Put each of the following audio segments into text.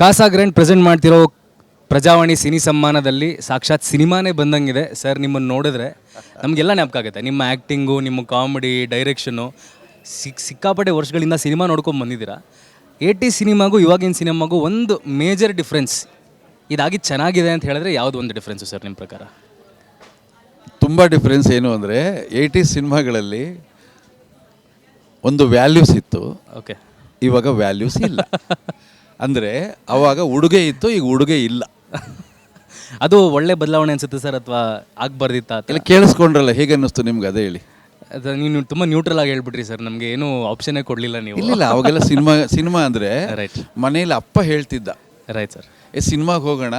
CASA grand present ಮಾಡ್ತಿರೋ Prajavani cine ಸಮ್ಮಾನದಲ್ಲಿ ಸಾಕ್ಷಾತ್ ಸಿನಿಮಾನೇ ಬಂದಂಗಿದೆ. Sir ನಿಮ್ಮನ್ನು ನೋಡಿದ್ರೆ ನಮಗೆಲ್ಲ ಜ್ಞಾಪಕ ಆಗುತ್ತೆ. ನಿಮ್ಮ ಆ್ಯಕ್ಟಿಂಗು ನಿಮ್ಮ ಕಾಮಿಡಿ ಡೈರೆಕ್ಷನು ಸಿಕ್ ಸಿಕ್ಕಾಪಟ್ಟೆ ವರ್ಷಗಳಿಂದ ಸಿನಿಮಾ ನೋಡ್ಕೊಂಡು ಬಂದಿದ್ದೀರಾ? ಏಟಿ ಸಿನಿಮಾಗೂ ಇವಾಗಿನ ಸಿನಿಮಾಗೂ ಒಂದು ಮೇಜರ್ ಡಿಫ್ರೆನ್ಸ್ ಇದಾಗಿ ಚೆನ್ನಾಗಿದೆ ಅಂತ ಹೇಳಿದ್ರೆ ಯಾವುದು ಒಂದು ಡಿಫ್ರೆನ್ಸು ಸರ್ ನಿಮ್ಮ ಪ್ರಕಾರ? ತುಂಬ ಡಿಫ್ರೆನ್ಸ್ ಏನು ಅಂದರೆ ಏಯ್ಟಿ ಸಿನಿಮಾಗಳಲ್ಲಿ ಒಂದು ವ್ಯಾಲ್ಯೂಸ್ ಇತ್ತು. ಓಕೆ ಇವಾಗ ವ್ಯಾಲ್ಯೂಸ್ ಇಲ್ಲ. ಅಂದರೆ ಅವಾಗ ಉಡುಗೆ ಇತ್ತು ಈಗ ಉಡುಗೆ ಇಲ್ಲ. ಅದು ಒಳ್ಳೆ ಬದಲಾವಣೆ ಅನ್ಸುತ್ತೆ ಸರ್ ಅಥವಾ ಆಗ್ಬಾರ್ದಿತ್ತ ಇಲ್ಲ ಕೇಳಿಸ್ಕೊಂಡ್ರಲ್ಲ ಹೇಗೆ ಅನ್ನಿಸ್ತು ನಿಮ್ಗೆ ಅದೇ ಹೇಳಿ? ಅದು ನೀವು ತುಂಬ ನ್ಯೂಟ್ರಲ್ ಆಗಿ ಹೇಳ್ಬಿಟ್ರಿ ಸರ್ ನಮಗೆ ಏನೂ ಆಪ್ಷನ್ನೇ ಕೊಡಲಿಲ್ಲ ನೀವು. ಇಲ್ಲ ಅವಾಗೆಲ್ಲ ಸಿನಿಮಾ ಸಿನಿಮಾ ಅಂದರೆ ರೈಟ್ ಮನೇಲಿ ಅಪ್ಪ ಹೇಳ್ತಿದ್ದ. ರೈಟ್ ಸರ್ ಏ ಸಿನಿಮಾಗೆ ಹೋಗೋಣ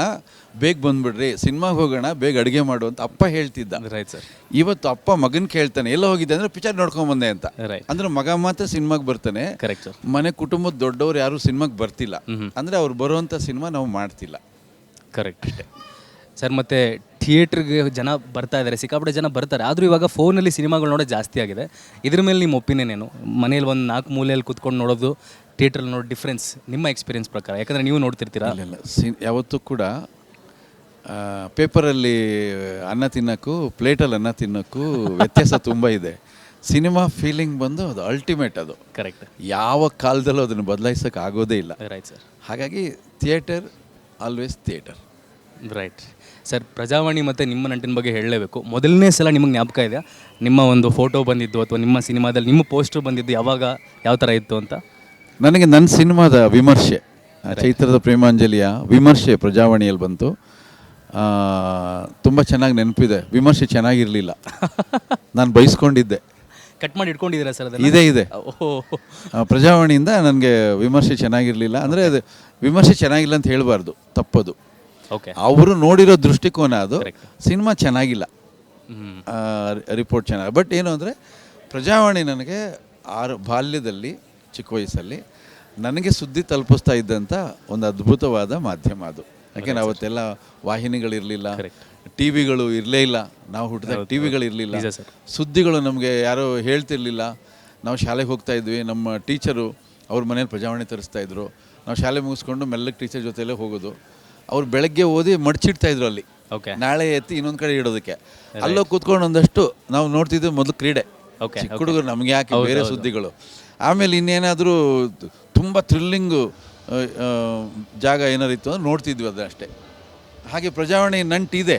ಬೇಗ ಬಂದ್ಬಿಡ್ರಿ. ಸಿನಿಮಾಗೆ ಹೋಗೋಣ ಬೇಗ ಅಡುಗೆ ಮಾಡು ಅಂತ ಅಪ್ಪ ಹೇಳ್ತಿದ್ದ. ರೈಟ್ ಸರ್ ಇವತ್ತು ಅಪ್ಪ ಮಗನ ಕೇಳ್ತಾನೆ ಎಲ್ಲ ಹೋಗಿದ್ದೆ ಅಂದ್ರೆ ಪಿಕ್ಚರ್ ನೋಡ್ಕೊಂಡ್ ಬಂದೆ ಅಂತ. ರೈಟ್ ಅಂದ್ರೆ ಮಗ ಮಾತ್ರ ಸಿನಿಮಾಗೆ ಬರ್ತಾನೆ. ಕರೆಕ್ಟ್ ಸರ್ ಮನೆ ಕುಟುಂಬದ ದೊಡ್ಡವರು ಯಾರು ಸಿನಿಮಾಗೆ ಬರ್ತಿಲ್ಲ. ಅಂದ್ರೆ ಅವ್ರು ಬರುವಂಥ ಸಿನಿಮಾ ನಾವು ಮಾಡ್ತಿಲ್ಲ. ಕರೆಕ್ಟ್ ಅಷ್ಟೇ ಸರ್ ಮತ್ತೆ ಥಿಯೇಟ್ರಿಗೆ ಜನ ಬರ್ತಾ ಇದ್ದಾರೆ ಸಿಕ್ಕಾಪಟ್ಟೆ ಜನ ಬರ್ತಾರೆ. ಆದರೂ ಇವಾಗ ಫೋನಲ್ಲಿ ಸಿನಿಮಾಗಳು ನೋಡೋದು ಜಾಸ್ತಿ ಆಗಿದೆ. ಇದ್ರ ಮೇಲೆ ನಿಮ್ಮ ಒಪಿನಿಯನ್ ಏನು? ಮನೇಲಿ ಒಂದು ನಾಲ್ಕು ಮೂಲೆಯಲ್ಲಿ ಕುತ್ಕೊಂಡು ನೋಡೋದು ಥಿಯೇಟ್ರಲ್ಲಿ ನೋಡೋ ಡಿಫ್ರೆನ್ಸ್ ನಿಮ್ಮ ಎಕ್ಸ್ಪೀರಿಯನ್ಸ್ ಪ್ರಕಾರ? ಯಾಕಂದರೆ ನೀವು ನೋಡ್ತಿರ್ತೀರಾ? ಇಲ್ಲ ಇಲ್ಲ. ಸಿ ಯಾವತ್ತೂ ಕೂಡ ಪೇಪರಲ್ಲಿ ಅನ್ನ ತಿನ್ನೋಕ್ಕೂ ಪ್ಲೇಟಲ್ಲಿ ಅನ್ನ ತಿನ್ನೋಕ್ಕೂ ವ್ಯತ್ಯಾಸ ತುಂಬ ಇದೆ. ಸಿನಿಮಾ ಫೀಲಿಂಗ್ ಬಂದು ಅದು ಅಲ್ಟಿಮೇಟ್ ಅದು. ಕರೆಕ್ಟ್ ಯಾವ ಕಾಲದಲ್ಲೂ ಅದನ್ನು ಬದಲಾಯಿಸೋಕೆ ಆಗೋದೇ ಇಲ್ಲ. ರೈಟ್ ಸರ್ ಹಾಗಾಗಿ theatre always theatre right sir Prajavani ಮತ್ತು ನಿಮ್ಮ ನಂಟಿನ ಬಗ್ಗೆ ಹೇಳಲೇಬೇಕು. ಮೊದಲನೇ ಸಲ ನಿಮಗೆ ಜ್ಞಾಪಕ ಇದೆಯಾ? ನಿಮ್ಮ ಒಂದು ಫೋಟೋ ಬಂದಿದ್ದು ಅಥವಾ ನಿಮ್ಮ ಸಿನಿಮಾದಲ್ಲಿ ನಿಮ್ಮ ಪೋಸ್ಟರ್ ಬಂದಿದ್ದು ಯಾವಾಗ ಯಾವ ಥರ ಇತ್ತು ಅಂತ? ನನಗೆ ನನ್ನ ಸಿನಿಮಾದ ವಿಮರ್ಶೆ ಚೈತ್ರದ ಪ್ರೇಮಾಂಜಲಿಯ ವಿಮರ್ಶೆ ಪ್ರಜಾವಾಣಿಯಲ್ಲಿ ಬಂತು. ತುಂಬ ಚೆನ್ನಾಗಿ ನೆನಪಿದೆ. ವಿಮರ್ಶೆ ಚೆನ್ನಾಗಿರಲಿಲ್ಲ. ನಾನು ಬಯಸ್ಕೊಂಡಿದ್ದೆ ಕಟ್ ಮಾಡಿ ಇಟ್ಕೊಂಡಿದ್ದೀರಾ ಸರ್ ಅದನ್ನು? ಇದೆ ಇದೆ. ಓಹೋ. ಪ್ರಜಾವಾಣಿಯಿಂದ ನನಗೆ ವಿಮರ್ಶೆ ಚೆನ್ನಾಗಿರಲಿಲ್ಲ. ಅಂದರೆ ಅದು ವಿಮರ್ಶೆ ಚೆನ್ನಾಗಿಲ್ಲ ಅಂತ ಹೇಳಬಾರ್ದು ತಪ್ಪದು. ಓಕೆ ಅವರು ನೋಡಿರೋ ದೃಷ್ಟಿಕೋನ ಅದು. ಸಿನಿಮಾ ಚೆನ್ನಾಗಿಲ್ಲ. ರಿಪೋರ್ಟ್ ಚೆನ್ನಾಗಿ ಬಟ್ ಏನು ಅಂದರೆ ಪ್ರಜಾವಾಣಿ ನನಗೆ ಆರು ಬಾಲ್ಯದಲ್ಲಿ ಚಿಕ್ಕ ವಯಸ್ಸಲ್ಲಿ ನನಗೆ ಸುದ್ದಿ ತಲುಪಿಸ್ತಾ ಇದ್ದಂಥ ಒಂದು ಅದ್ಭುತವಾದ ಮಾಧ್ಯಮ ಅದು. ಯಾಕೆಂದ್ರೆ ಅವತ್ತೆಲ್ಲ ವಾಹಿನಿಗಳಿರಲಿಲ್ಲ. ಟಿ ವಿಗಳು ಇರಲೇ ಇಲ್ಲ ನಾವು ಹುಟ್ಟಿದಾಗ ಟಿ ವಿಗಳಿರಲಿಲ್ಲ ಸುದ್ದಿಗಳು ನಮಗೆ ಯಾರೂ ಹೇಳ್ತಿರ್ಲಿಲ್ಲ. ನಾವು ಶಾಲೆಗೆ ಹೋಗ್ತಾ ಇದ್ವಿ ನಮ್ಮ ಟೀಚರು ಅವ್ರ ಮನೇಲಿ ಪ್ರಜಾವಣೆ ತರಿಸ್ತಾ ಇದ್ರು. ನಾವು ಶಾಲೆ ಮುಗಿಸ್ಕೊಂಡು ಮೆಲ್ಲಗೆ ಟೀಚರ್ ಜೊತೆಲೇ ಹೋಗೋದು. ಅವ್ರು ಬೆಳಗ್ಗೆ ಓದಿ ಮಡ್ಚಿಡ್ತಾ ಇದ್ರು ಅಲ್ಲಿ. ಓಕೆ ನಾಳೆ ಎತ್ತಿ ಇನ್ನೊಂದು ಕಡೆ ಇಡೋದಕ್ಕೆ. ಅಲ್ಲೋ ಕೂತ್ಕೊಂಡು ಒಂದಷ್ಟು ನಾವು ನೋಡ್ತಿದ್ವಿ ಮೊದಲು ಕ್ರೀಡೆ. ಚಿಕ್ಕ ಹುಡುಗರು ನಮಗೆ ಯಾಕೆ ಬೇರೆ ಸುದ್ದಿಗಳು? ಆಮೇಲೆ ಇನ್ನೇನಾದರೂ ತುಂಬ ಥ್ರಿಲ್ಲಿಂಗು ಜಾಗ ಏನಾರು ಇತ್ತು ಅಂದ್ರೆ ನೋಡ್ತಿದ್ವಿ ಅದಷ್ಟೇ ಹಾಗೆ ಪ್ರಜಾವಾಣಿ ನಂಟಿದೆ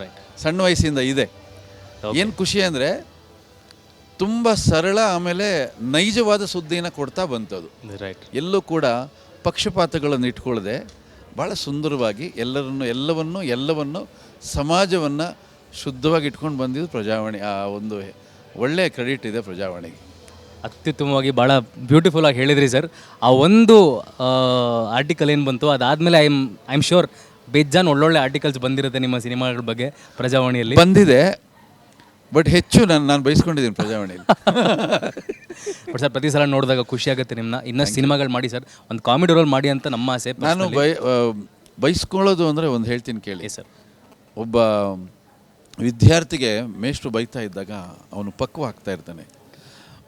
ರೈಟ್ ಸಣ್ಣ ವಯಸ್ಸಿಂದ ಇದೆ. ಏನು ಖುಷಿ ಅಂದರೆ ತುಂಬ ಸರಳ ಆಮೇಲೆ ನೈಜವಾದ ಸುದ್ದಿನ ಕೊಡ್ತಾ ಬಂತದು. ರೈಟ್ ಎಲ್ಲೂ ಕೂಡ ಪಕ್ಷಪಾತಗಳನ್ನು ಇಟ್ಕೊಳ್ಳದೆ ಭಾಳ ಸುಂದರವಾಗಿ ಎಲ್ಲರನ್ನು ಎಲ್ಲವನ್ನು ಎಲ್ಲವನ್ನು ಸಮಾಜವನ್ನು ಶುದ್ಧವಾಗಿ ಇಟ್ಕೊಂಡು ಬಂದಿದ್ದು ಪ್ರಜಾವಾಣಿ ಆ ಒಂದು ಒಳ್ಳೆಯ ಕ್ರೆಡಿಟ್ ಇದೆ ಪ್ರಜಾವಾಣಿಗೆ. ಅತ್ಯುತ್ತಮವಾಗಿ ಭಾಳ ಬ್ಯೂಟಿಫುಲ್ ಆಗಿ ಹೇಳಿದ್ರಿ ಸರ್ ಆ ಒಂದು ಆರ್ಟಿಕಲ್ ಏನು ಬಂತು? ಅದಾದಮೇಲೆ I am I am sure ಬೇಜಾನ್ ಒಳ್ಳೊಳ್ಳೆ ಆರ್ಟಿಕಲ್ಸ್ ಬಂದಿರುತ್ತೆ ನಿಮ್ಮ ಸಿನಿಮಾಗಳ ಬಗ್ಗೆ ಪ್ರಜಾವಾಣಿಯಲ್ಲಿ. ಬಂದಿದೆ ಬಟ್ ಹೆಚ್ಚು ನಾನು ನಾನು ಬಯಸ್ಕೊಂಡಿದ್ದೀನಿ ಪ್ರಜಾವಾಣಿಯಲ್ಲಿ. ಬಟ್ ಸರ್ ಪ್ರತಿ ಸಲ ನೋಡಿದಾಗ ಖುಷಿ ಆಗುತ್ತೆ ನಿಮ್ಮನ್ನ ಇನ್ನೂ ಸಿನಿಮಾಗಳು ಮಾಡಿ ಸರ್ ಒಂದು ಕಾಮಿಡಿ ರೋಲ್ ಮಾಡಿ ಅಂತ ನಮ್ಮ ಆಸೆ ನಾನು ಬಯ ಬಯಸ್ಕೊಳ್ಳೋದು ಅಂದರೆ ಒಂದು ಹೇಳ್ತೀನಿ ಕೇಳಿ. ಸರ್ ಒಬ್ಬ ವಿದ್ಯಾರ್ಥಿಗೆ ಮೇಷ್ಟ್ರು ಬೈತಾ ಇದ್ದಾಗ ಅವನು ಪಕ್ವ ಆಗ್ತಾ ಇರ್ತಾನೆ.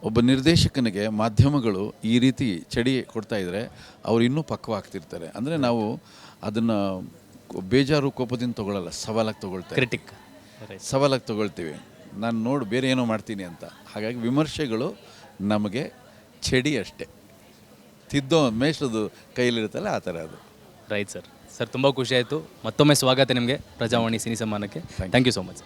ಒಬ್ಬ ನಿರ್ದೇಶಕನಿಗೆ ಮಾಧ್ಯಮಗಳು ಈ ರೀತಿ ಚಡಿ ಕೊಡ್ತಾ ಇದ್ದರೆ ಅವರು ಇನ್ನೂ ಪಕ್ವ ಆಗ್ತಿರ್ತಾರೆ ಅಂದರೆ ನಾವು ಅದನ್ನು ಬೇಜಾರು ಕೋಪದಿಂದ ತಗೊಳ್ಳಲ್ಲ ಸವಾಲಾಗಿ ತೊಗೊಳ್ತೇವೆ. ಕ್ರಿಟಿಕ್ ಸವಾಲಾಗಿ ತೊಗೊಳ್ತೀವಿ. ನಾನು ನೋಡು ಬೇರೆ ಏನೋ ಮಾಡ್ತೀನಿ ಅಂತ. ಹಾಗಾಗಿ ವಿಮರ್ಶೆಗಳು ನಮಗೆ ಚಡಿ ಅಷ್ಟೇ. ತಿದ್ದೋ ಮೇಷ್ಟ್ರದ್ದು ಕೈಲಿರುತ್ತಲ್ಲ ಆ ಥರ ಅದು. ರೈಟ್ ಸರ್ ಸರ್ ತುಂಬ ಖುಷಿ ಆಯಿತು. ಮತ್ತೊಮ್ಮೆ ಸ್ವಾಗತ ನಿಮಗೆ Prajavani cine ಸಮ್ಮಾನಕ್ಕೆ. Thank you so much